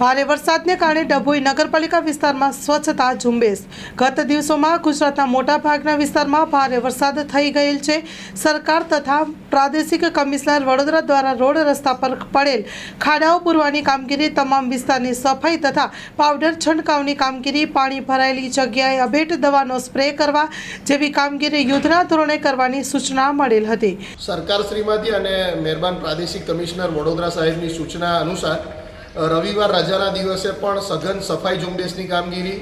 ભારે વરસાદને કારણે ડભોઈ નગરપાલિકા વિસ્તારમાં સ્વચ્છતા ઝુંબેશ. ગત દિવસોમાં ગુજરાતના મોટાભાગના વિસ્તારમાં ભારે વરસાદ થઈ ગયેલ છે. સરકાર તથા પ્રાદેશિક કમિશનર વડોદરા દ્વારા રોડ રસ્તા પર પડેલ ખાડાઓ પૂરવાની કામગીરી તમામ વિસ્તારની સફાઈ તથા પાવડર છંટકાવની કામગીરી, પાણી ભરાયેલી જગ્યાએ અભેટ દવાનો સ્પ્રે કરવા જેવી કામગીરી યુદ્ધના ધોરણે કરવાની સૂચના મળેલ હતી. સરકારશ્રીમાંથી અને મહેરબાન પ્રાદેશિક કમિશનર વડોદરા સાહેબની સૂચના અનુસાર રવિવાર રજાના દિવસે પણ સઘન સફાઈ ઝુંબેશની કામગીરી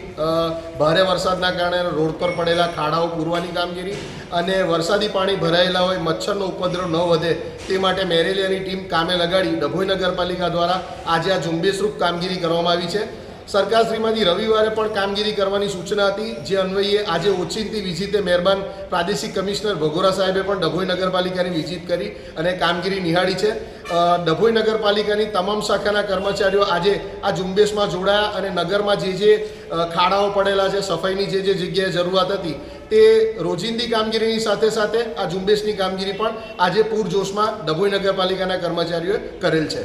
ભારે વરસાદના કારણે રોડ પર પડેલા ખાડાઓ પૂરવાની કામગીરી અને વરસાદી પાણી ભરાયેલા હોય, મચ્છરનો ઉપદ્રવ ન વધે તે માટે મેરેલિયાની ટીમ કામે લગાડી ડભોઈ નગરપાલિકા દ્વારા આજે આ ઝુંબેશરૂપ કામગીરી કરવામાં આવી છે. સરકારશ્રીમાંથી રવિવારે પણ કામગીરી કરવાની સૂચના હતી. જે અન્વયે આજે ઓચિંતી વિઝિટે મહેરબાન પ્રાદેશિક કમિશનર ભગોરા સાહેબે પણ ડભોઈ નગરપાલિકાની વિઝિટ કરી અને કામગીરી નિહાળી છે. ડભોઈ નગરપાલિકાની તમામ શાખાના કર્મચારીઓ આજે આ ઝુંબેશમાં જોડાયા અને નગરમાં જે જે ખાડાઓ પડેલા છે, સફાઈની જે જે જગ્યાએ જરૂરિયાત હતી તે રોજિંદી કામગીરીની સાથે સાથે આ ઝુંબેશની કામગીરી પણ આજે પૂરજોશમાં ડભોઈ નગરપાલિકાના કર્મચારીઓએ કરેલ છે.